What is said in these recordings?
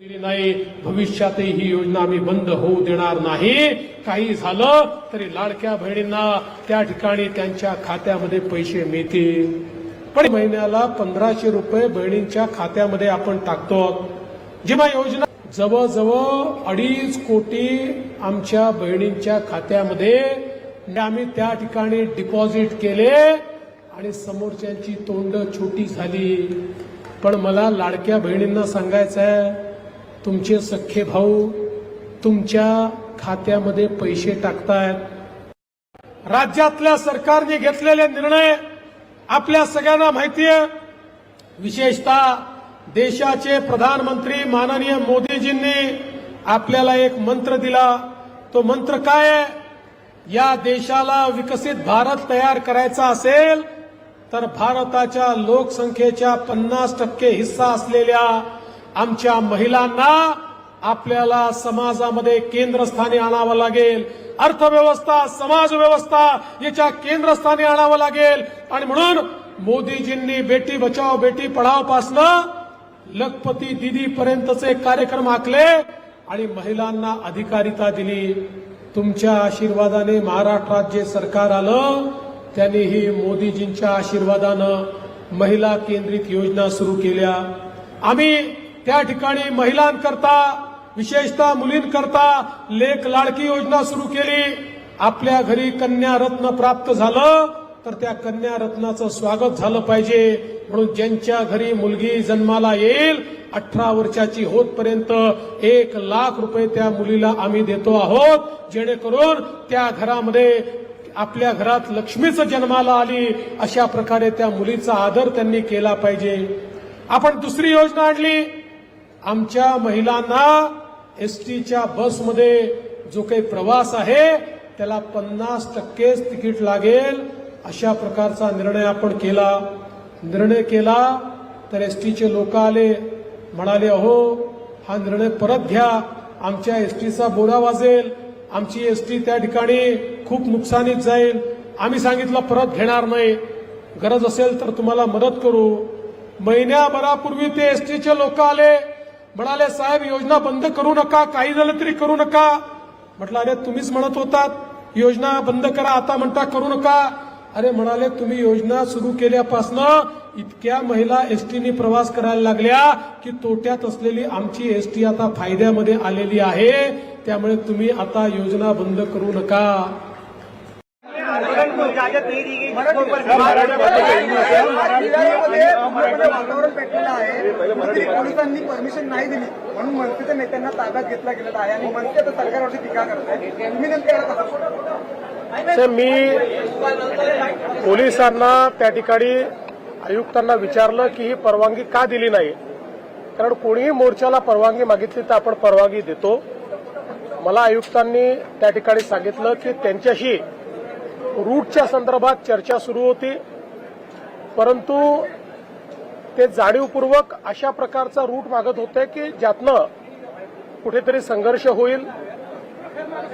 दिली नाही. भविष्यातही ही योजना आम्ही बंद होऊ देणार नाही. काही झालं तरी लाडक्या बहिणींना त्या ठिकाणी त्यांच्या खात्यामध्ये पैसे मिळतील. पण महिन्याला पंधराशे रुपये बहिणींच्या खात्यामध्ये आपण टाकतो. जेव्हा योजना जवळजवळ अडीच कोटी आमच्या बहिणींच्या खात्यामध्ये आम्ही त्या ठिकाणी डिपॉझिट केले आणि समोरच्यांची तोंड छोटी झाली. पण मला लाडक्या बहिणींना सांगायचं आहे तुमचे सख्खे भाऊ तुमच्या खात्यामध्ये पैसे टाकतायत. राज्यातल्या सरकारने घेतलेले निर्णय आपल्या सगळ्यांना माहिती आहे विशेषतः देशाचे प्रधानमंत्री माननीय मोदीजींनी आपल्याला एक मंत्र दिला. तो मंत्र काय या देशाला विकसित भारत तयार करायचा असेल तर भारताच्या लोकसंख्येच्या पन्नास टक्के हिस्सा असलेल्या आमच्या महिलांना आपल्याला समाजामध्ये केंद्रस्थानी आणावं लागेल. अर्थव्यवस्था समाजव्यवस्था याच्या केंद्रस्थानी आणावं लागेल. आणि म्हणून मोदीजींनी बेटी बचाव बेटी पढावपासनं लखपती दिदी पर्यंतचे कार्यक्रम आखले आणि महिलांना अधिकारिता दिली. तुमच्या आशीर्वादाने महाराष्ट्रात जे सरकार आलं त्यांनी ही मोदीजींच्या आशीर्वादानं महिला केंद्रित योजना सुरू केल्या. आम्ही त्या ठिकाणी महिलांकरता विशेषतः मुलींकरता लेख लाडकी योजना सुरू केली. आपल्या घरी कन्या रत्न प्राप्त झालं तर त्या कन्या रत्नाचं स्वागत झालं पाहिजे. म्हणून ज्यांच्या घरी मुलगी जन्माला येईल अठरा वर्षाची होतपर्यंत एक लाख रुपये त्या मुलीला आम्ही देतो आहोत. जेणेकरून त्या घरामध्ये आपल्या घरात लक्ष्मीचं जन्माला आली अशा प्रकारे त्या मुलीचा आदर त्यांनी केला पाहिजे. आपण दुसरी योजना आणली. आमच्या महिलांना एस टीच्या बसमध्ये जो काही प्रवास आहे त्याला पन्नास टक्केच तिकीट लागेल. अशा प्रकारचा निर्णय आपण केला. निर्णय केला तर एस टीचे लोक आले म्हणाले अहो हा निर्णय परत घ्या. आमच्या एस टीचा बोरा वाजेल. आमची एस टी त्या ठिकाणी खूप नुकसानीत जाईल. आम्ही सांगितलं परत घेणार नाही. गरज असेल तर तुम्हाला मदत करू. महिन्याभरापूर्वी ते एस टीचे लोक आले. म्हणाले साहेब योजना बंद करू नका काही झालं तरी करू नका. म्हटलं अरे तुम्हीच म्हणत होतात योजना बंद करा आता म्हणता करू नका. अरे म्हणाले तुम्ही योजना सुरू केल्यापासनं इतक्या महिला एसटीने प्रवास करायला लागल्या की तोट्यात असलेली आमची एसटी आता फायद्यामध्ये आलेली आहे त्यामुळे तुम्ही आता योजना बंद करू नका. नहीं दी गई वातावरण पेटलेलं आहे पोलिसांनी परमिशन नाही दिली म्हणून मनसेच्या नेत्यांना ताब्यात घेतला गेलेला आहे आणि मनसे आता सरकारवरती टीका करत आहे तुम्ही नेमकं? तर मी पोलिसांना त्या ठिकाणी आयुक्तांना विचारलं की ही परवानगी का दिली नाही कारण कोणीही मोर्चाला परवानगी मागितली तर आपण परवानगी देतो मला आयुक्तांनी त्या ठिकाणी सांगितलं की त्यांच्याशी रूटच्या संदर्भात चर्चा सुरू होती. परंतु ते जाणीवपूर्वक अशा प्रकारचा रूट मागत होते की ज्यातनं कुठेतरी संघर्ष होईल.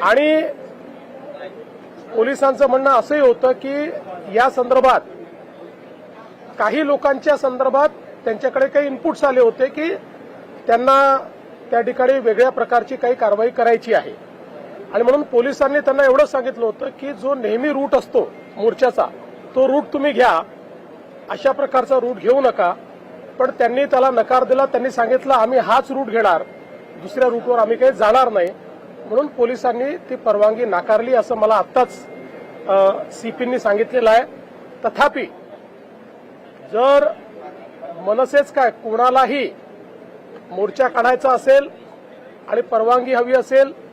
आणि पोलिसांचं म्हणणं असंही होतं की या संदर्भात काही लोकांच्या संदर्भात त्यांच्याकडे काही इनपुट्स आले होते की त्यांना त्या ठिकाणी वेगळ्या प्रकारची काही कारवाई करायची आहे. आणि म्हणून पोलिसांनी त्यांना एवढं सांगितलं होतं की जो नेहमी रूट असतो मोर्चाचा तो रूट तुम्ही घ्या. अशा प्रकारचा रूट घेऊ नका. पण त्यांनी त्याला नकार दिला त्यांनी सांगितलं आम्ही हाच रूट घेणार. दुसऱ्या रूटवर आम्ही काही जाणार नाही. म्हणून पोलिसांनी ती परवानगी नाकारली असं मला आत्ताच सीपींनी सांगितलेलं आहे. तथापि जर मनसेच काय कोणालाही मोर्चा काढायचा असेल आणि परवानगी हवी असेल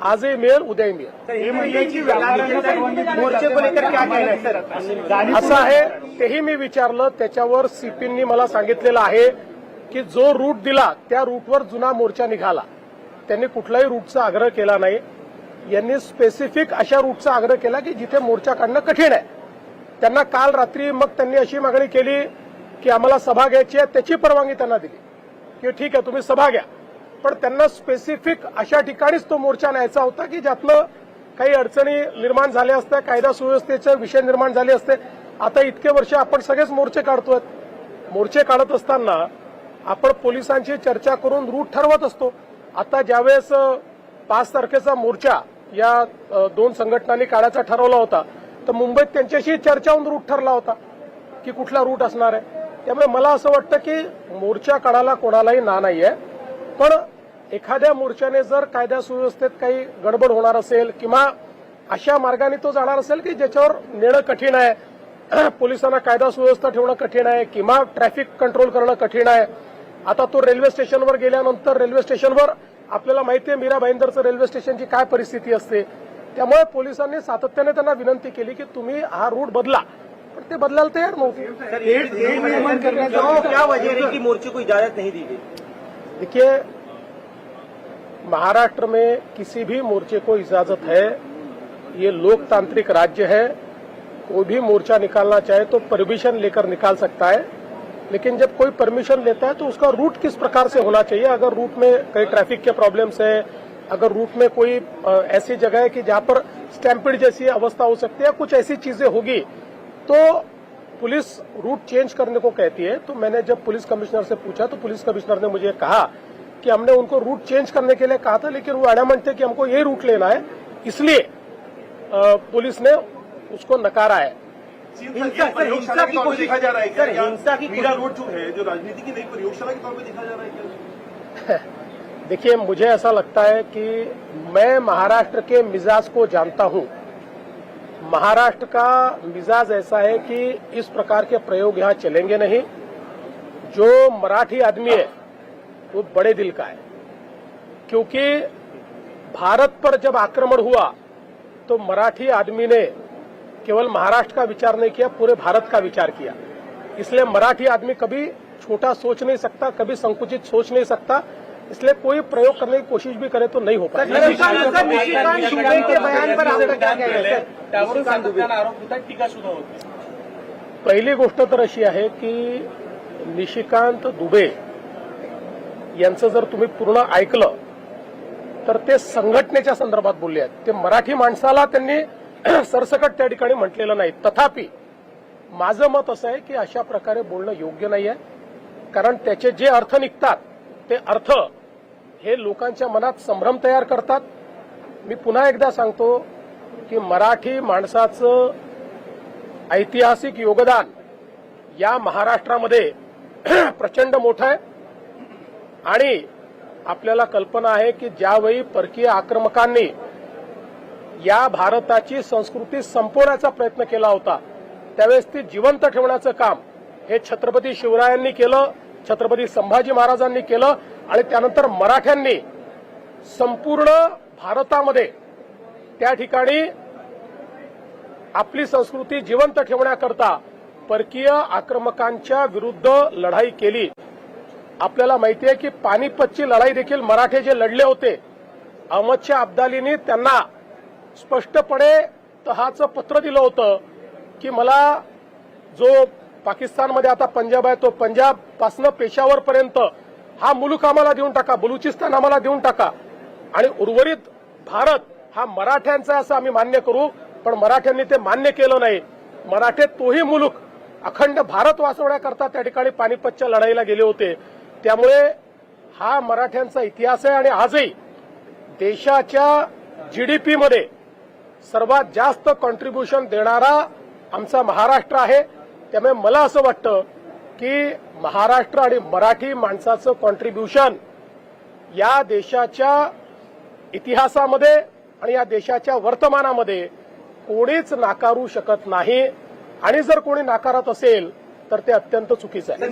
आजही मिळेल उद्याही मिळेल हे म्हणले की मोर्चे को लेकर क्या कहना है सर असं आहे तेही मी विचारलं त्याच्यावर सीपींनी मला सांगितलेलं आहे की जो रूट दिला त्या रूटवर जुना मोर्चा निघाला. त्यांनी कुठल्याही रूटचा आग्रह केला नाही. यांनी स्पेसिफिक अशा रूटचा आग्रह केला की जिथे मोर्चा काढणं कठीण आहे. त्यांना काल रात्री मग त्यांनी अशी मागणी केली की आम्हाला सभा घ्यायची आहे त्याची परवानगी त्यांना दिली. की ठीक आहे तुम्ही सभा घ्या. पण त्यांना स्पेसिफिक अशा ठिकाणीच तो मोर्चा न्यायचा होता की ज्यातलं काही अडचणी निर्माण झाल्या असत्या कायदा सुव्यवस्थेचे विषय निर्माण झाले असते. आता इतके वर्ष आपण सगळेच मोर्चे काढतोय. मोर्चे काढत असताना आपण पोलिसांची चर्चा करून रूट ठरवत असतो. आता ज्यावेळेस पाच तारखेचा मोर्चा या दोन संघटनांनी काढायचा ठरवला होता तर मुंबईत त्यांच्याशी चर्चा होऊन रूट ठरला होता की कुठला रूट असणार आहे. त्यामुळे मला असं वाटतं की मोर्चा काढायला कोणालाही ना नाही आहे पण एखाद्या मोर्चाने जर कायदा सुव्यवस्थेत काही गडबड होणार असेल किंवा अशा मार्गाने तो जाणार असेल की ज्याच्यावर नेणं कठीण आहे पोलिसांना कायदा सुव्यवस्था ठेवणं कठीण आहे किंवा ट्रॅफिक कंट्रोल करणं कठीण आहे आता तो रेल्वे स्टेशनवर गेल्यानंतर रेल्वे स्टेशनवर आपल्याला माहिती आहे मीरा भाईंदरचं रेल्वे स्टेशनची काय परिस्थिती असते. त्यामुळे पोलिसांनी सातत्याने त्यांना विनंती केली की तुम्ही हा रूट बदला. पण ते बदलायला तयार नव्हते. मोर्चे को इजाजत नहीं दी गई देखिए महाराष्ट्र में किसी भी मोर्चे को इजाज़त है, ये लोकतांत्रिक राज्य है, कोई भी मोर्चा निकालना चाहे तो परमिशन लेकर निकाल सकता है, लेकिन जब कोई परमिशन लेता है तो उसका रूट किस प्रकार से होना चाहिए? अगर रूट में कई ट्रैफ़िक के प्रॉब्लम्स है, अगर रूट में कोई ऐसी जगह है कि जहाँ पर स्टैम्पिड जैसी अवस्था हो सकती है, कुछ ऐसी चीज़ें होगी तो पुलिस रूट चेंज करने को कहती है। तो मैंने जब पुलिस कमिश्नर से पूछा तो पुलिस कमिश्नर ने मुझे कहा कि हमने उनको रूट चेंज करने के लिए कहा था लेकिन वो एडामेंट थे कि हमको ये रूट लेना है इसलिए पुलिस ने उसको नकारा है। हिंसा की कोशिश देखा जा रहा है सर हिंसा की जो है जो राजनीति की नई प्रयोगशाला के तौर पे देखा जा रहा है क्या? देखिए मुझे ऐसा लगता है कि मैं महाराष्ट्र के मिजाज को जानता हूँ। महाराष्ट्र का मिजाज ऐसा है कि इस प्रकार के प्रयोग यहाँ चलेंगे नहीं। जो मराठी आदमी है वो बड़े दिल का है क्योंकि भारत पर जब आक्रमण हुआ तो मराठी आदमी ने केवल महाराष्ट्र का विचार नहीं किया पूरे भारत का विचार किया इसलिए मराठी आदमी कभी छोटा सोच नहीं सकता कभी संकुचित सोच नहीं सकता इसलिए कोई प्रयोग करने की कोशिश भी करे तो नहीं हो पाएगा है पहिली गोष्ट तर अशी आहे की निशिकांत दुबे यांचं जर तुम्ही पूर्ण ऐकलं तर ते संघटनेच्या संदर्भात बोलले आहेत. ते मराठी माणसाला त्यांनी सरसकट त्या ठिकाणी म्हटलेलं नाही. तथापि माझं मत असं आहे की अशा प्रकारे बोलणं योग्य नाही आहे कारण त्याचे जे अर्थ निघतात ते अर्थ हे लोकांच्या मनात संभ्रम तयार करतात. मी पुन्हा एकदा सांगतो की मराठी माणसाचं ऐतिहासिक योगदान या महाराष्ट्रामध्ये प्रचंड मोठं आहे. आणि आपल्याला कल्पना आहे की ज्यावेळी परकीय आक्रमकांनी या भारताची संस्कृती संपवण्याचा प्रयत्न केला होता त्यावेळेस ती जिवंत ठेवण्याचं काम हे छत्रपती शिवरायांनी केलं छत्रपती संभाजी महाराजांनी केलं आणि त्यानंतर मराठ्यांनी संपूर्ण भारतामध्ये त्या ठिकाणी आपली संस्कृती जिवंत ठेवण्याकरता परकीय आक्रमकांच्या विरुद्ध लढाई केली. आपल्याला माहिती आहे की पानिपतची लढाई देखील मराठे जे लढले होते अहमदशाह अब्दालींनी त्यांना स्पष्टपणे तहाचं पत्र दिलं होतं की मला जो पाकिस्तानमध्ये आता पंजाब आहे तो पंजाब पासनं पेशावरपर्यंत हा मुलूक आम्हाला देऊन टाका बलुचिस्तान आम्हाला देऊन टाका. आणि उर्वरित भारत हा मराठ्यांचा असं आम्ही मान्य करू पण मराठ्यांनी ते मान्य केलं नाही. मराठे तोही मुलूक अखंड भारत वाचवण्याकरता त्या ठिकाणी पानिपतच्या लढाईला गेले होते. त्यामुळे हा मराठ्यांचा इतिहास आहे आणि आजही देशाच्या जीडीपीमध्ये सर्वात जास्त कॉन्ट्रीब्युशन देणारा आमचा महाराष्ट्र आहे. त्यामुळे मला असं वाटतं की महाराष्ट्र आणि मराठी माणसाचं कॉन्ट्रीब्युशन या देशाच्या इतिहासामध्ये आणि या देशाच्या वर्तमानामध्ये कोणीच नाकारू शकत नाही. आणि जर कोणी नाकारत असेल तर ते अत्यंत चुकीचं आहे.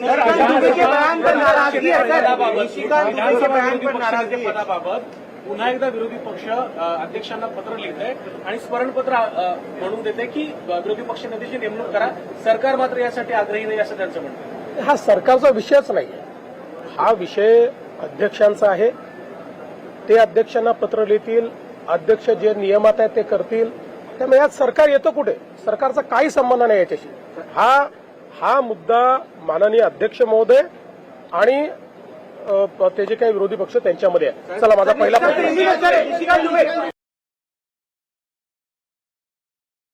पुन्हा एकदा विरोधी पक्ष अध्यक्षांना पत्र लिहित आहे आणि स्मरणपत्र म्हणून देते की विरोधी पक्ष नेत्याची नेमणूक करा. सरकार मात्र यासाठी आग्रही नाही असं त्यांचं म्हणणं आहे. हा सरकारचा विषयच नाही हा विषय अध्यक्षांचा आहे. ते अध्यक्षांना पत्र लिहितील अध्यक्ष जे नियमात आहेत ते करतील. त्यामुळे यात सरकार येतं कुठे? सरकारचा काही संबंध नाही याच्याशी. हा हा मुद्दा माननीय अध्यक्ष महोदय आणि ते जे काही विरोधी पक्ष त्यांच्यामध्ये आहे चला माझा पहिला प्रश्न